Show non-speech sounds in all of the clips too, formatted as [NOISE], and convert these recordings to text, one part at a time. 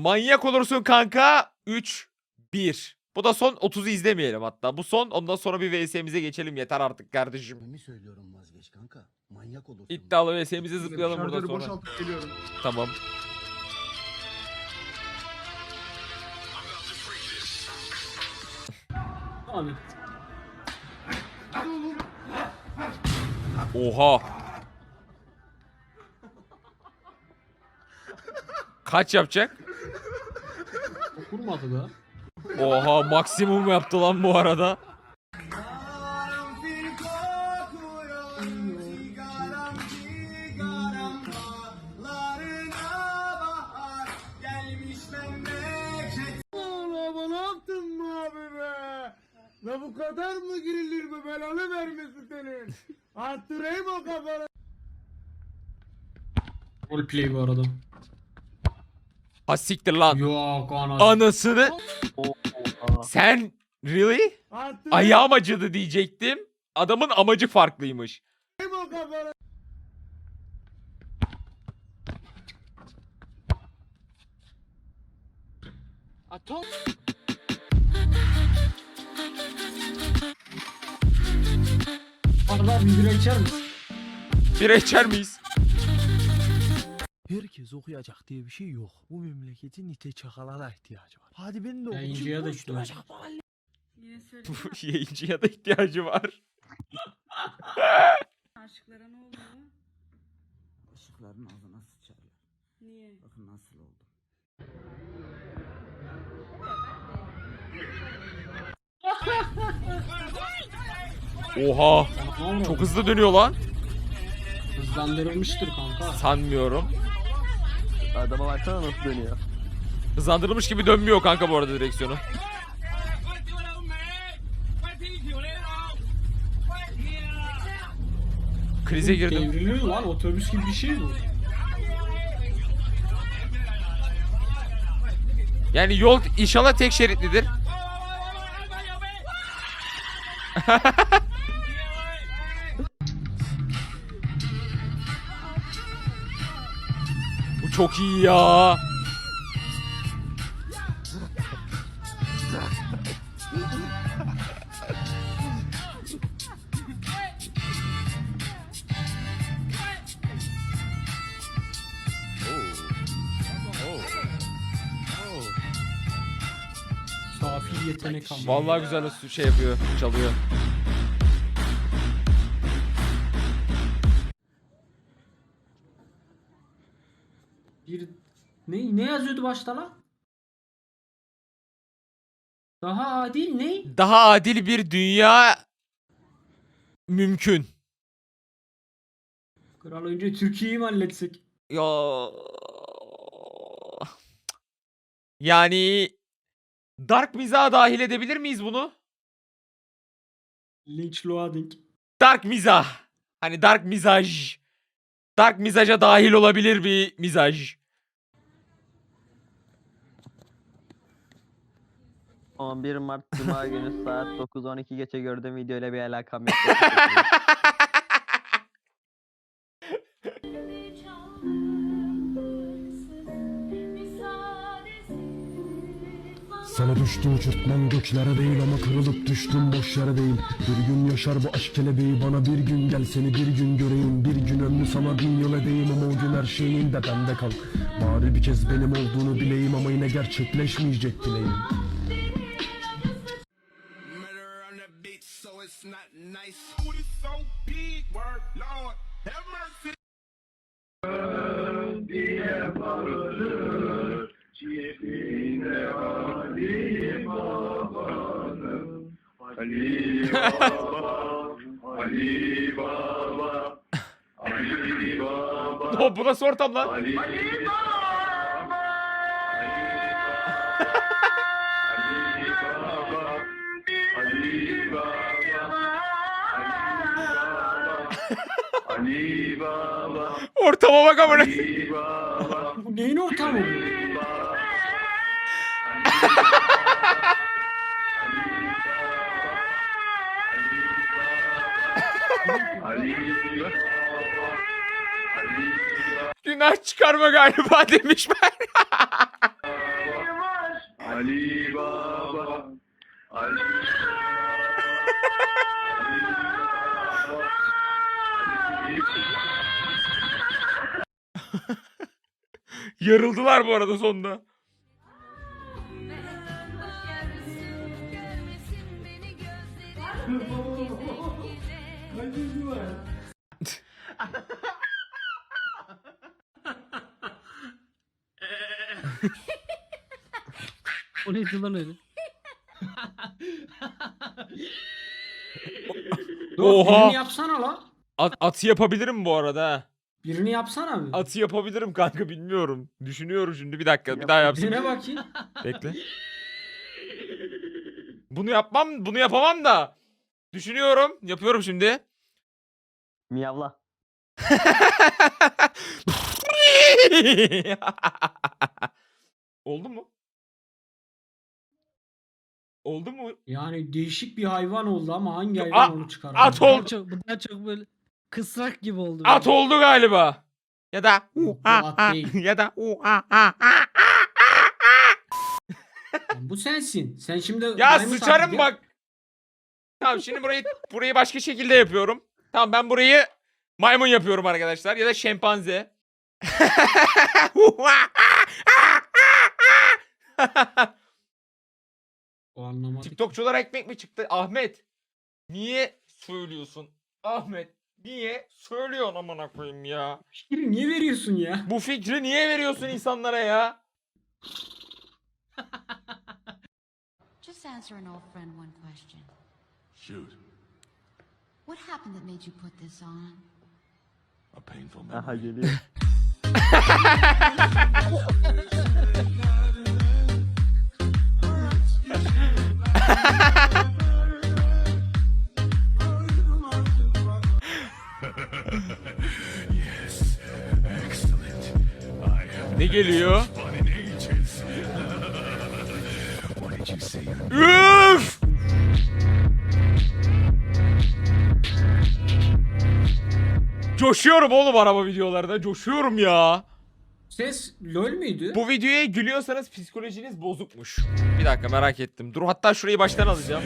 Manyak olursun kanka. 3 1. Bu da son 30'u izlemeyelim hatta. Bu son ondan sonra bir VS'mize geçelim yeter artık kardeşim. Samimi söylüyorum vazgeç kanka. Manyak olursun. İddialı VS'mize zıplayalım burada Şarjörü sonra. boşaltıp geliyorum. Tamam. Abi. Oha. Kaç yapacak? Kurmadı be. Oha maksimum yaptı lan bu arada. La bu kadar mı girilir be belanı vermesin senin. Attırayım o kafanı. Roleplay bu arada. Ha siktir lan. Yok ana. Anasını. Sen really? Ayağım acıdı diyecektim. Adamın amacı farklıymış. kafanı. Arda bir bira içer misin? Bira içer miyiz? Herkes okuyacak diye bir şey yok. Bu memleketin ite çakalara ihtiyacı var. Hadi ben de Yayıncıya da okuyayım. ihtiyacı bana. Yine. Bu [LAUGHS] yayıncıya da ihtiyacı var. [LAUGHS] Aşıklara ne oldu? Işıkların ağzına sıçarlar. Niye? Bakın nasıl oldu. Oha. Çok hızlı dönüyor lan. Hızlandırılmıştır kanka. Sanmıyorum. Adama baksana nasıl dönüyor. Hızlandırılmış gibi dönmüyor kanka bu arada direksiyonu. Krize girdim. Devriliyor lan otobüs gibi bir şey bu. Yani yol inşallah tek şeritlidir. [LAUGHS] [LAUGHS] çok iyi ya. Vallahi güzel şey yapıyor, çalıyor. Bir ne ne yazıyordu başta lan? Daha adil ne? Daha adil bir dünya mümkün. Kral önce Türkiye'yi mi halletsek? Ya yani dark mizah dahil edebilir miyiz bunu? Lynch loading. Dark mizah. Hani dark mizaj. Dark mizaja dahil olabilir bir mizaj. 11 Mart Cuma günü [LAUGHS] saat 9-12 geçe gördüğüm videoyla bir alakam yok. [LAUGHS] Sana düştü uçurtmam göklere değil ama kırılıp düştüm boş yere değil. Bir gün yaşar bu aşk kelebeği bana bir gün gel seni bir gün göreyim. Bir gün ömrü sana bin yıl edeyim ama o gün her şeyin de bende kal. Bari bir kez benim olduğunu bileyim ama yine gerçekleşmeyecek dileğim O bu nasıl ortam lan? [LAUGHS] Ortama bak amına. Bu neyin ortamı günah çıkarma galiba [LAUGHS] demiş ben. Ali Baba. Ali. Yarıldılar bu arada sonunda. O neydi lan öyle? Oha! Birini yapsana la. At, atı yapabilirim bu arada ha. Birini yapsana bir. Atı yapabilirim kanka bilmiyorum. Düşünüyorum şimdi bir dakika bir daha yapsın. Birine bakayım. Bekle. Bunu yapmam, bunu yapamam da. Düşünüyorum, yapıyorum şimdi. Miyavla. [LAUGHS] Oldu mu? Oldu mu? Yani değişik bir hayvan oldu ama hangi A- hayvan onu çıkar? at Bu daha oldu. çok, bu daha çok böyle kısrak gibi oldu. At böyle. oldu galiba. Ya da Yok, bu at değil. ya da Bu sensin. Sen şimdi Ya maymun sıçarım taklidi- bak. Tamam şimdi burayı burayı başka şekilde yapıyorum. Tamam ben burayı maymun yapıyorum arkadaşlar ya da şempanze. [LAUGHS] O anlamadım. TikTokçulara ekmek mi çıktı? Ahmet. Niye söylüyorsun? Ahmet niye söylüyorsun amına koyayım ya? Fikri niye veriyorsun ya? Bu fikri niye veriyorsun insanlara ya? Just answer an old friend one question. Shoot. What happened that made you put this on? A painful Aha geliyor. [LAUGHS] Ne geliyor? Üf! Coşuyorum oğlum araba videolarında. Coşuyorum ya. Ses lol müydü? Bu videoya gülüyorsanız psikolojiniz bozukmuş. Bir dakika merak ettim. Dur hatta şurayı baştan alacağım.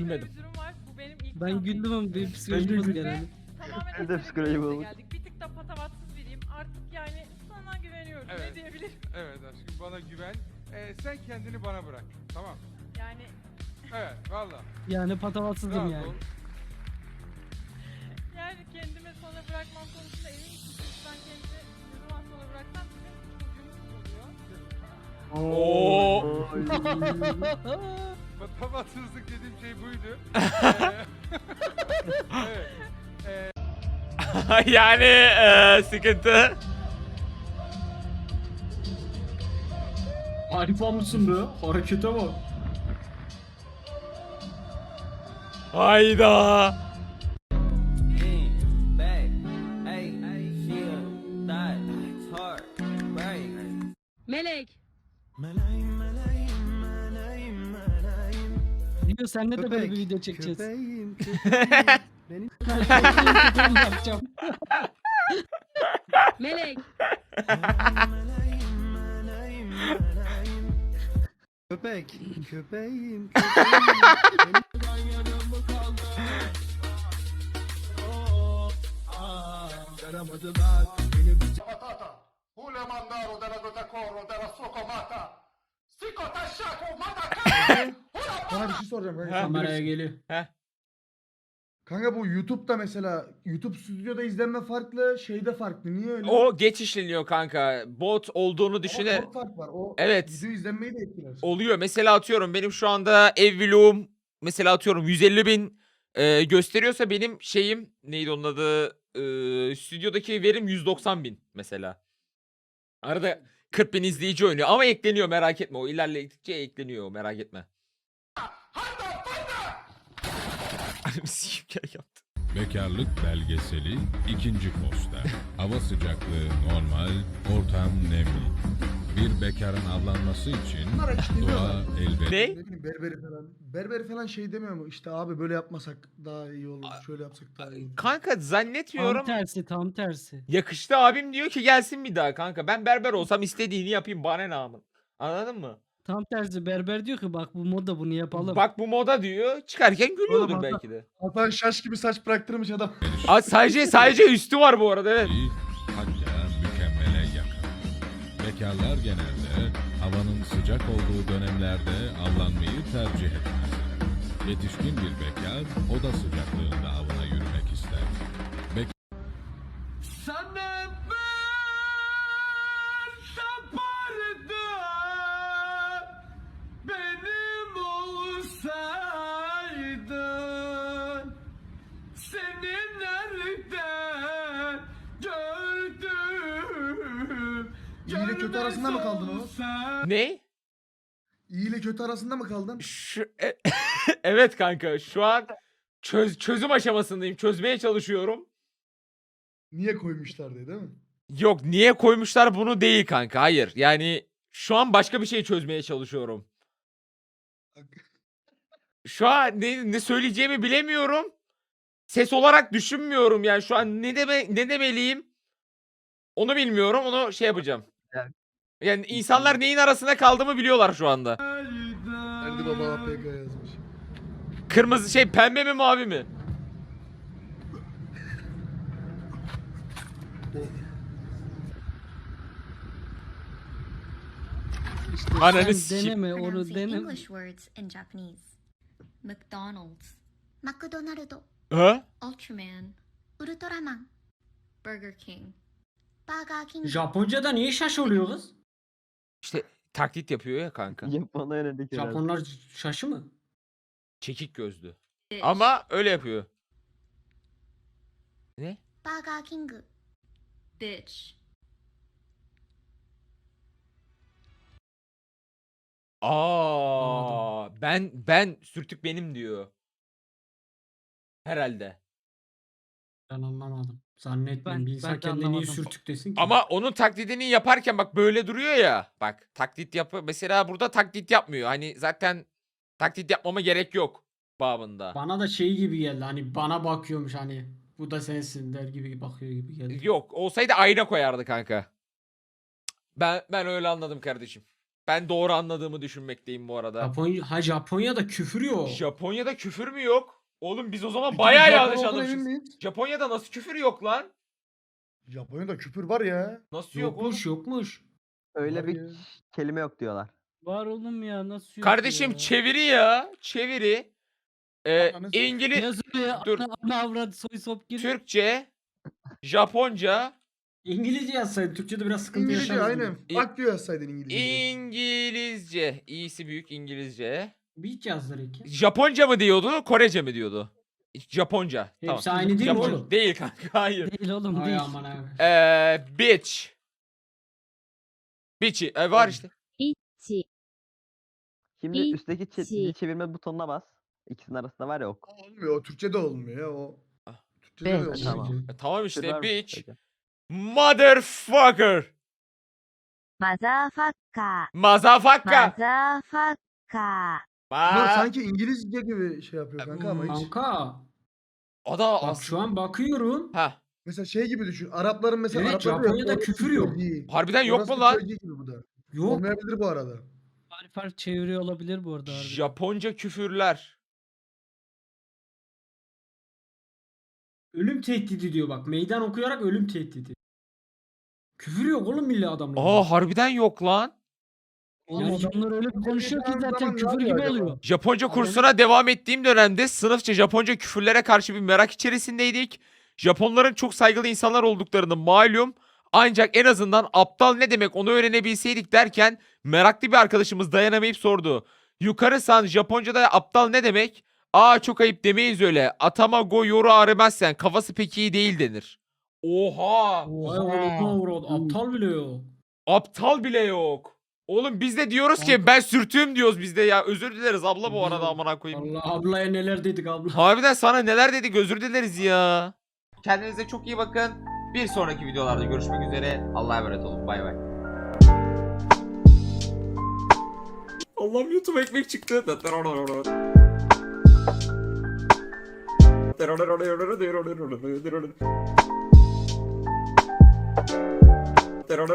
Gülmedim. bir durum var. Bu benim ilk Ben güldüm ama benim psikolojim bozuk herhalde. Tamamen Ben de hazırlıksız psikoloji bir bozuk. geldik. Bir tık da patavatsız biriyim. Artık yani sana güveniyorum. Evet. Ne diyebilirim? Evet aşkım bana güven. Ee, sen kendini bana bırak. Tamam. Yani Evet valla. Yani patavatsızım Rahat yani. ol. [LAUGHS] yani kendimi sana bırakmam konusunda emin misin? Çünkü ben kendimi ne zaman sana bıraksam bizim çocuğum oluyor. Oo. [LAUGHS] Patavatsızlık dediğim şey buydu. Ee, [LAUGHS] evet. [LAUGHS] yani eee, sıkıntı. Harika mısın be? Harekete bak. Hayda. Melek. Diyor senle de böyle bir video çekeceğiz. Köpeğim, Ben [LAUGHS] yapacağım. Melek. köpek, köpeğim, Hule mandaro della Gotacorro della Socomata. Sikota şako mataka. Sana bir şey soracağım kanka. Kameraya geliyor. Kanka bu YouTube'da mesela YouTube stüdyoda izlenme farklı, şeyde farklı. Niye öyle? O geç işleniyor kanka. Bot olduğunu Ama düşüne çok fark var. O Evet. video izlenmeyi de etkiler. oluyor. Mesela atıyorum benim şu anda ev vlogum mesela atıyorum 150 bin e, gösteriyorsa benim şeyim neydi onun adı e, stüdyodaki verim 190 bin mesela. Arada 40 bin izleyici oynuyor ama ekleniyor merak etme o ilerledikçe ekleniyor merak etme. Anam sikeyim gel yaptı. Bekarlık belgeseli ikinci poster. Hava sıcaklığı normal, ortam nemli. Bir bekarın avlanması için Bunlar hiç doğa elbette Ne? Ne bileyim berberi falan. Berberi falan şey demiyor mu? İşte abi böyle yapmasak daha iyi olur. Şöyle yapsak daha iyi olur. Kanka zannetmiyorum. Tam tersi tam tersi. Yakıştı abim diyor ki gelsin bir daha kanka. Ben berber olsam istediğini yapayım bana ne amın. Anladın mı? Tam tersi berber diyor ki bak bu moda bunu yapalım. Bak bu moda diyor. Çıkarken gülüyordur Oğlum, belki de. Hasan şaş gibi saç bıraktırmış adam. Aa, sadece sadece üstü var bu arada evet. hatta mükemmele yakın. Bekarlar genelde havanın sıcak olduğu dönemlerde avlanmayı tercih etmez. Yetişkin bir bekar oda sıcaklığında avına kötü arasında mı kaldın? Şu, e- [LAUGHS] evet kanka şu an çöz, çözüm aşamasındayım. Çözmeye çalışıyorum. Niye koymuşlar diye değil mi? Yok niye koymuşlar bunu değil kanka. Hayır. Yani şu an başka bir şey çözmeye çalışıyorum. [LAUGHS] Şu an ne, ne söyleyeceğimi bilemiyorum. Ses olarak düşünmüyorum yani şu an ne deme ne demeliyim? Onu bilmiyorum. Onu şey yapacağım. Yani insanlar neyin arasında kaldığımı biliyorlar şu anda. Erdi Baba APK yazmış. Kırmızı şey pembe mi mavi mi? İşte Ananı Sen sikeyim. deneme onu Pronouncing deneme. English words in Japanese. McDonald's. McDonald's. Ha? Ultraman. Ultraman. Burger King. Burger King. Japonca'da niye şaş oluyor kız? İşte taklit yapıyor ya kanka. Yönelik herhalde. Japonlar şaşı mı? Çekik gözlü. Bitch. Ama öyle yapıyor. Ne? Burger King. Bitch. Aa, ben ben sürtük benim diyor. Herhalde. Ben anlamadım. Zannetmiyorum. Ben- bir insan ben de kendine niye anlamadım. sürtük desin ki? Ama onun taklidini yaparken bak böyle duruyor ya. Bak taklit yapı mesela burada taklit yapmıyor. Hani zaten taklit yapmama gerek yok babında. Bana da şey gibi geldi. Hani bana bakıyormuş hani. Bu da sensin der gibi bakıyor gibi geldi. Yok olsaydı ayna koyardı kanka. Ben ben öyle anladım kardeşim. Ben doğru anladığımı düşünmekteyim bu arada. Japonya, ha Japonya'da küfür yok. Japonya'da küfür mü yok? Oğlum biz o zaman Peki bayağı Japon yanlış olduğuna emin anlamışız. miyiz? Japonya'da nasıl küfür yok lan? Japonya'da küfür var ya. Nasıl yok oğlum? Yokmuş yokmuş. Öyle Var bir ya. kelime yok diyorlar. Var oğlum ya nasıl yok Kardeşim ya? çeviri ya. Çeviri. Ee, Ananı s- İngiliz, ya Dur. ana, ana avrat soy sop gir. Türkçe, Japonca, İngilizce yazsaydın Türkçe'de biraz sıkıntı İngilizce yaşardın. aynen. İ- Bak diyor yazsaydın İngilizce. İngilizce. İyisi büyük İngilizce. Yaz direkt ya. Japonca mı diyordu, Korece mi diyordu? Japonca. Hepsi tamam. aynı değil mi Japon- oğlum? Değil kanka, hayır. Değil oğlum Ay değil. aman abi. Ee, bitch. Bitch'i. E, var işte. Şimdi İyi üstteki çe- ki. dil çevirme butonuna bas. İkisinin arasında var ya ok. Olmuyor. O Türkçe'de olmuyor ya o. Ah. Türkçe'de de Evet, olmuyor. tamam. E, tamam var işte mı bitch. kısaca? Motherfucker. Motherfucker. Motherfucker. Motherfucker. Bunlar Ma- sanki İngilizce gibi şey yapıyor kanka ama hiç. Kanka O da bak aslında. şu an bakıyorum. Ha. Mesela şey gibi düşün. Arapların mesela Evet, Araplarda Japonya'da orası küfür bir yok. Harbiden yok Orası mu lan? gibi bu da. Yok. Olmayabilir bu arada. Harf harf çeviriyor olabilir bu arada harbiden. Japonca küfürler. Ölüm tehdidi diyor bak. Meydan okuyarak ölüm tehdidi. Küfür yok oğlum milli adamlar. Aa harbiden yok lan. Oğlum Yani- adamlar öyle bir konuşuyor ki zaten küfür gibi oluyor. Japonca kursuna devam ettiğim dönemde sınıfça Japonca küfürlere karşı bir merak içerisindeydik. Japonların çok saygılı insanlar olduklarını malum. Ancak en azından aptal ne demek onu öğrenebilseydik derken meraklı bir arkadaşımız dayanamayıp sordu. Yukarı san Japonca'da aptal ne demek? Aa çok ayıp demeyiz öyle. Atama go yoru aramazsen kafası pek iyi değil denir. Oha! Vay oğlum, oğlum, aptal bile yok. Aptal bile yok. Oğlum biz de diyoruz ki ben sürtüğüm diyoruz biz de ya. Özür dileriz abla bu arada amına koyayım. Allah ablaya neler dedik abla. Harbiden sana neler dedik özür dileriz ya. Kendinize çok iyi bakın. Bir sonraki videolarda görüşmek üzere. Allah'a emanet olun. Bay bay. Allah'ım YouTube ekmek çıktı. Terör